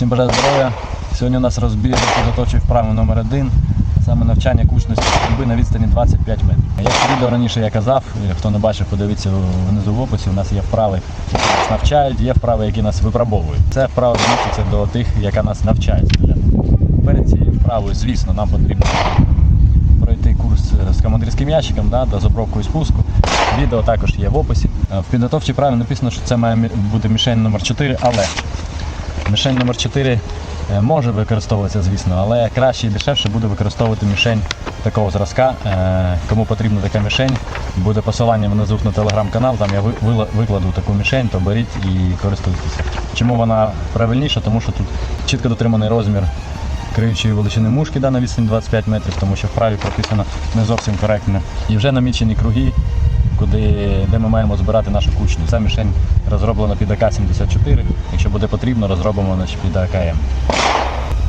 Всім бажаю здоров'я. Сьогодні у нас розбір підготовчої вправи номер один. Саме навчання кучності стрільби на відстані 25 метрів. Як відео раніше я казав, хто не бачив, подивіться внизу в описі. У нас є вправи, які нас навчають, є вправи, які нас випробовують. Це вправа відноситься до тих, яка нас навчає стріляти. Перед цією вправою, звісно, нам потрібно пройти курс е, з командирським ящиком да, до забровку і спуску. Відео також є в описі. Е, В підготовчій праві написано, що це має бути мішень номер 4, але мішень номер 4 е, може використовуватися, звісно, але краще і дешевше буде використовувати мішень такого зразка. Е, Кому потрібна така мішень, буде посилання внизу на телеграм-канал, там я викладу таку мішень, то беріть і користуйтеся. Чому вона правильніша? Тому що тут чітко дотриманий розмір криючої величини мушки да, на відстані 25 метрів, тому що вправі прописано не зовсім коректно. І вже намічені круги, куди, де ми маємо збирати нашу кучню. Ця мішень розроблена під АК-74. Якщо буде потрібно, розробимо значить, під АКМ.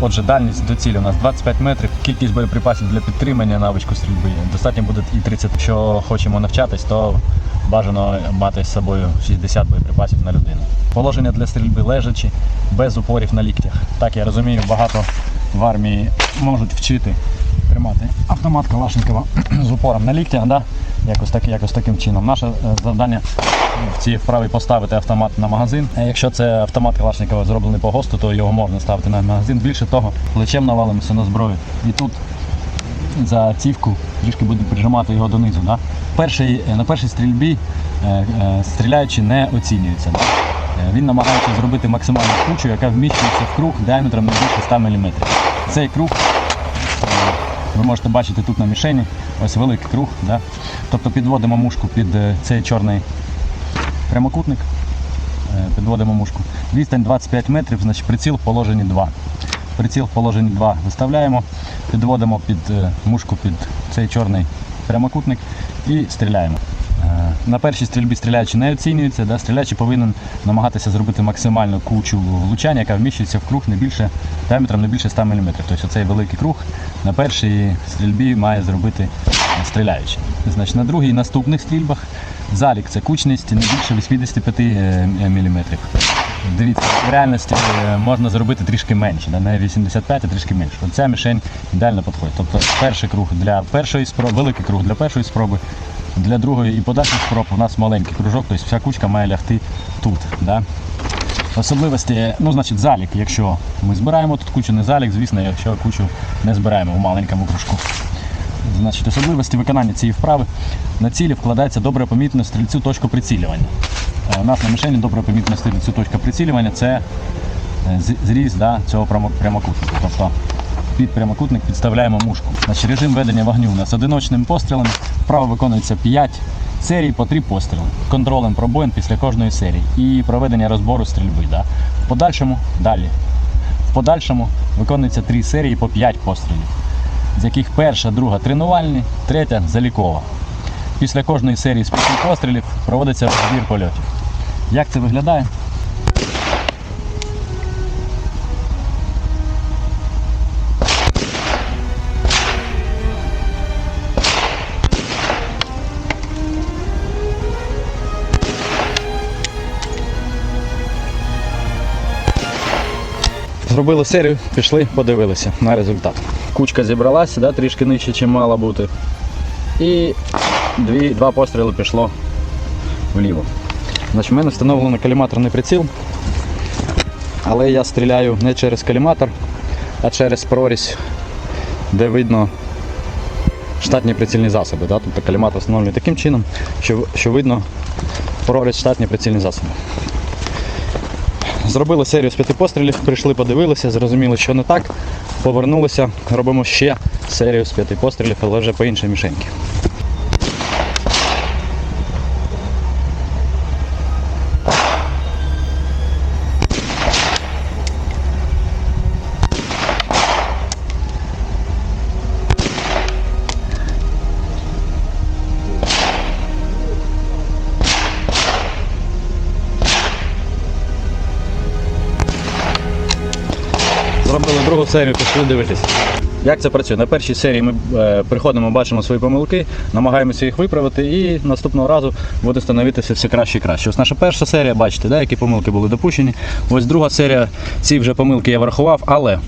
Отже, дальність до цілі у нас 25 метрів. Кількість боєприпасів для підтримання навичку стрільби достатньо буде і 30. Якщо хочемо навчатись, то бажано мати з собою 60 боєприпасів на людину. Положення для стрільби лежачі, без упорів на ліктях. Так я розумію, багато в армії можуть вчити тримати автомат Калашникова з упором на ліктях, да? якось, так, якось таким чином. Наше е, завдання в цій вправі поставити автомат на магазин. А якщо це автомат Калашникова зроблений по ГОСТу, то його можна ставити на магазин. Більше того, плечем навалимося на зброю. І тут за цівку трішки буде прижимати його донизу. Да? Перший, на першій стрільбі е, е, стріляючи не оцінюється. Е, Він намагається зробити максимальну кучу, яка вміщується в круг діаметром не більше 100 мм. Цей круг е, ви можете бачити тут на мішені, ось великий круг. Да? Тобто підводимо мушку під е, цей чорний прямокутник, підводимо мушку. Відстань 25 метрів, значить приціл в положенні 2. Приціл в положенні 2 виставляємо, підводимо під мушку під цей чорний прямокутник і стріляємо. Е, На першій стрільбі стріляючи не оцінюється, да? стрілячий повинен намагатися зробити максимальну кучу влучання, яка вміщується в круг не більше діаметром не більше 100 мм. Тобто цей великий круг на першій стрільбі має зробити е, стріляючий. Значить, на другій наступних стрільбах залік це кучність не більше 85 мм. Дивіться, в реальності е, можна зробити трішки менше, не 85, а трішки менше. Оця мішень ідеально підходить. Тобто перший круг для першої спроби, великий круг для першої спроби, для другої і подальших спроб у нас маленький кружок, тобто вся кучка має лягти тут. Да? Особливості, ну, значить, залік, якщо ми збираємо тут кучу, не залік, звісно, якщо кучу не збираємо в маленькому кружку. Значить, особливості виконання цієї вправи на цілі вкладається добре помітно стрільцю точку прицілювання. Е, У нас на мішені добре помітно стрільцю точка прицілювання це е, зріз да, цього прямокутника. Тобто під прямокутник підставляємо мушку. Значить, режим ведення вогню у нас одиночними пострілами. Вправо виконується 5 серій по 3 постріли. Контролем пробоїн після кожної серії і проведення розбору стрільби. Да. В подальшому далі. В подальшому виконується 3 серії по 5 пострілів з яких перша, друга тренувальні, третя залікова. Після кожної серії з п'яти пострілів проводиться розбір польотів. Як це виглядає? Зробили серію, пішли, подивилися на результат. Кучка зібралася, да, трішки нижче, ніж мала бути. І дві, два постріли пішло вліво. Значить, в мене встановлено коліматорний приціл, але я стріляю не через коліматор, а через прорізь, де видно штатні прицільні засоби. Да? Тобто коліматор встановлений таким чином, що, що видно прорізь штатні прицільні засоби. Зробили серію з п'яти пострілів, прийшли, подивилися, зрозуміли, що не так. Повернулися, робимо ще серію з п'яти пострілів, але вже по іншій мішеньки. Зробили другу серію, пішли дивитися. Як це працює? На першій серії ми е, приходимо, бачимо свої помилки, намагаємося їх виправити, і наступного разу буде становитися все краще і краще. Ось наша перша серія, бачите, да, які помилки були допущені. Ось друга серія, ці вже помилки я врахував, але